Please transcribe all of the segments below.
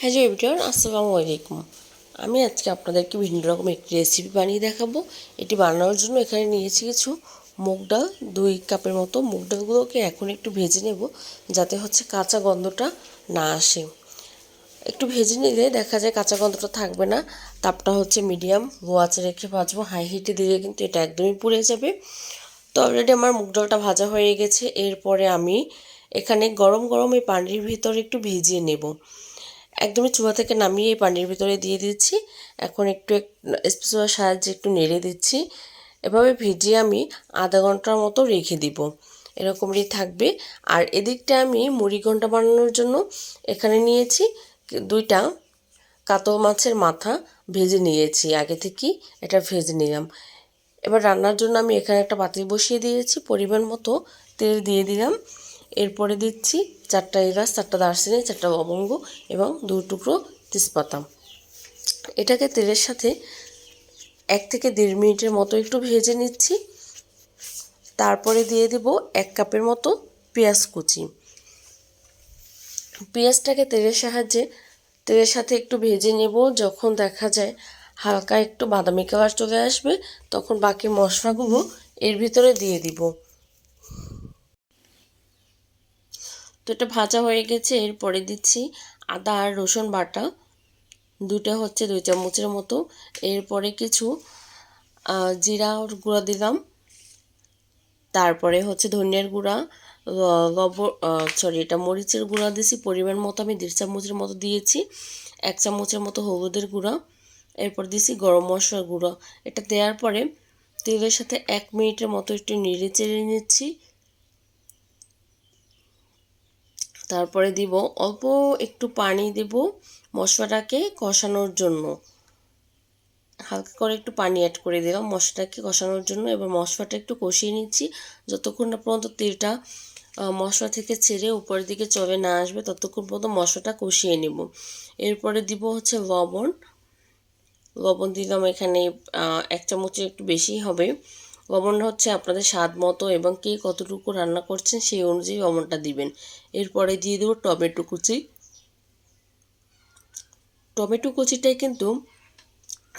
Hello everyone আসসালামু আলাইকুম। আমি আজকে আপনাদেরকে বিভিন্ন রকম একটি রেসিপি বানিয়ে দেখাবো। এটি বানানোর জন্য এখানে নিয়েছি কিছু মুগ ডাল। দুই কাপের মতো মুগ ডালগুলোকে এখন একটু ভেজে নেব, যাতে হচ্ছে কাঁচা গন্ধটা না আসে। একটু ভেজে নিলে দেখা যায় কাঁচা গন্ধটা থাকবে না। তাপটা হচ্ছে মিডিয়াম আঁচে রেখে ভাজবো। হাই হিটে দিলে কিন্তু এটা একদমই পুড়ে যাবে। তো অলরেডি আমার মুগ ডালটা ভাজা হয়ে গেছে। এরপরে আমি এখানে গরম গরম এই পানির ভিতরে একটু ভিজিয়ে নেব। একদমই চুলা থেকে নামিয়ে এই পানির ভিতরে দিয়ে দিচ্ছি। এখন একটু স্পেশাল সাহায্যে একটু নেড়ে দিচ্ছি। এভাবে ভিজিয়ে আমি আধা ঘণ্টার মতো রেখে দিব। এরকমই থাকবে। আর এদিকটা আমি মুড়ি ঘণ্টা বানানোর জন্য এখানে নিয়েছি দুইটা কাতো মাছের মাথা ভেজে নিয়েছি। আগে থেকেই এটা ভেজে নিলাম। এবার রান্নার জন্য আমি এখানে একটা পাতিল বসিয়ে দিয়েছি। পরিমাণ মতো তেল দিয়ে দিলাম। এরপরে দিচ্ছি চারটা এলাচ, চারটা দারচিনি, চারটা লবঙ্গ এবং দু টুকরো তেজপাতা। এটাকে তেলের সাথে এক থেকে দেড় মিনিটের মতো একটু ভেজে নিচ্ছি। তারপরে দিয়ে দেব এক কাপের মতো পেঁয়াজ কুচি। পেঁয়াজটাকে তেলের সাহায্যে, তেলের সাথে একটু ভেজে নেব। যখন দেখা যায় হালকা একটু বাদামি কালার চলে আসবে, তখন বাকি মশলাগুলো এর ভিতরে দিয়ে দিব। তো এটা ভাজা হয়ে গেছে, এরপরে দিচ্ছি আদা আর রসুন বাটা। দুটা হচ্ছে দুই চামচের মতো। এরপরে কিছু জিরা গুঁড়া দিলাম। তারপরে হচ্ছে ধনিয়ার গুঁড়া লব সরি এটা মরিচের গুঁড়া দিয়েছি পরিমাণ মতো আমি দেড় চামচের মতো দিয়েছি। এক চামচের মতো হলুদের গুঁড়া। এরপর দিয়েছি গরম মশলার গুঁড়ো। এটা দেওয়ার পরে তেলের সাথে এক মিনিটের মতো একটু নেড়ে চেড়ে নিচ্ছি। তারপরে দিব অল্প একটু পানি দেব মশলাটাকে কষানোর জন্য। হালকা করে একটু পানি অ্যাড করে দিলাম মশলাটাকে কষানোর জন্য। এবার মশলাটা একটু কষিয়ে নিচ্ছি। যতক্ষণ না পর্যন্ত তেলটা মশলা থেকে ছেড়ে উপরের দিকে চলে না আসবে, ততক্ষণ পর্যন্ত মশলাটা কষিয়ে নেব। এরপরে দিব হচ্ছে লবণ। লবণ দিলাম এখানে এক চামচের একটু বেশি হবে। লবণটা হচ্ছে আপনাদের স্বাদ মতো এবং কে কতটুকু রান্না করছেন সেই অনুযায়ী লবণটা দিবেন। এরপরে দিয়ে দেবো টমেটো কুচি। টমেটো কুচিটাই কিন্তু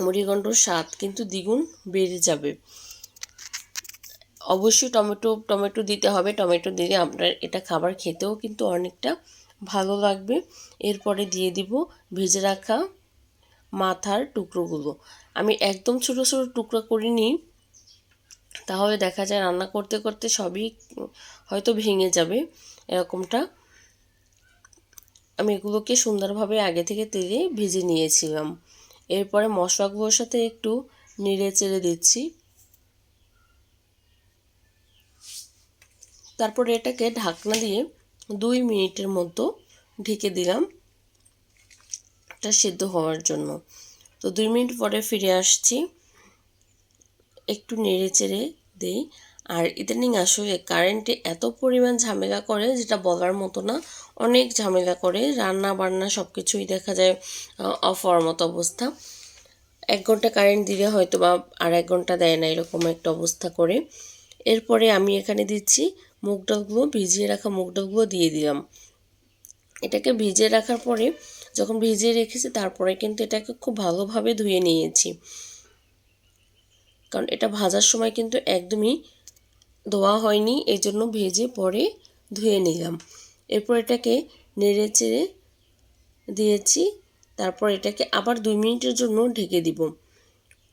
মুড়িঘণ্টর স্বাদ কিন্তু দ্বিগুণ বেড়ে যাবে। অবশ্যই টমেটো টমেটো দিতে হবে। টমেটো দিলে আপনার এটা খাবার খেতেও কিন্তু অনেকটা ভালো লাগবে। এরপরে দিয়ে দিব ভেজে রাখা মাথার টুকরোগুলো। আমি একদম ছোটো ছোটো টুকরো করিনি। তাহলে দেখা যায় রান্না করতে করতে সবই হয়তো ভেঙে যাবে এরকমটা। আমি এগুলোকে সুন্দরভাবে আগে থেকে তেলে ভেজে নিয়েছিলাম। এরপরে মশলাগুলোর সাথে একটু নেড়ে চেড়ে দিচ্ছি। তারপর এটাকে ঢাকনা দিয়ে দুই মিনিটের মতো ঢেকে দিলাম। এটা সেদ্ধ হওয়ার জন্য। তো দুই মিনিট পরে ফিরে আসছি। একটু নেড়ে চেড়ে দিই। আর ইদানিং আসলে কারেন্টে এত পরিমাণ ঝামেলা করে যেটা বলার মতো না, অনেক ঝামেলা করে। রান্না বান্না সব কিছুই দেখা যায় অফ মতো অবস্থা। এক ঘণ্টা কারেন্ট দিলে হয়তো বা আর এক ঘণ্টা দেয় না এরকম একটা অবস্থা করে। এরপরে আমি এখানে দিচ্ছি মুগ ডালগুলো, ভিজিয়ে রাখা মুগ ডালগুলো দিয়ে দিলাম। এটাকে ভিজিয়ে রাখার পরে যখন ভিজিয়ে রেখেছি, তারপরে কিন্তু এটাকে খুব ভালোভাবে ধুয়ে নিয়েছি। কারণ এটা ভাজার সময় কিন্তু একদমই ধোয়া হয়নি, এই জন্য ভেজে পরে ধুয়ে নিলাম। এরপর এটাকে নেড়ে চেড়ে দিয়েছি, তারপর এটাকে আবার দুই মিনিটের জন্য ঢেকে দিব।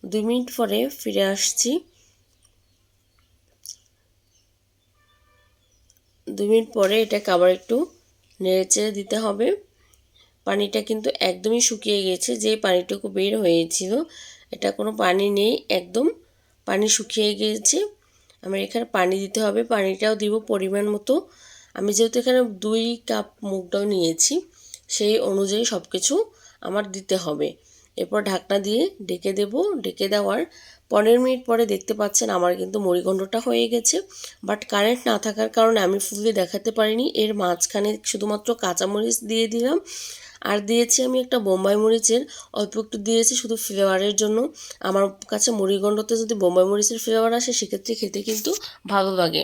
দুই মিনিট পরে ফিরে আসছি। দুই মিনিট পরে এটাকে আবার একটু নেড়ে চেড়ে দিতে হবে। পানিটা কিন্তু একদমই শুকিয়ে গেছে, যে পানিটুকু বের হয়েছিল, এটা কোনো পানি নেই, একদম পানি শুকিয়ে গিয়েছে। আমার এখানে পানি দিতে হবে। পানিটাও দিব পরিমাণ মতো। আমি যেহেতু এখানে দুই কাপ মুগ নিয়েছি, সেই অনুযায়ী সব কিছু আমার দিতে হবে। এরপর ঢাকনা দিয়ে ডেকে দেব। ডেকে দেওয়ার পনেরো মিনিট পরে দেখতে পাচ্ছেন আমার কিন্তু মুড়িগণ্ডটা হয়ে গেছে। বাট কারেন্ট না থাকার কারণে আমি ফুললি দেখাতে পারিনি। এর মাঝখানে শুধুমাত্র কাঁচামরিচ দিয়ে দিলাম। আর দিয়েছি আমি একটা বোম্বাই মরিচের, অল্প একটু দিয়েছি শুধু ফ্লেভারের জন্য। আমার কাছে মুড়িগণ্ডতে যদি বোম্বাই মরিচের ফ্লেভার আসে, সেক্ষেত্রে খেতে কিন্তু ভালো লাগে।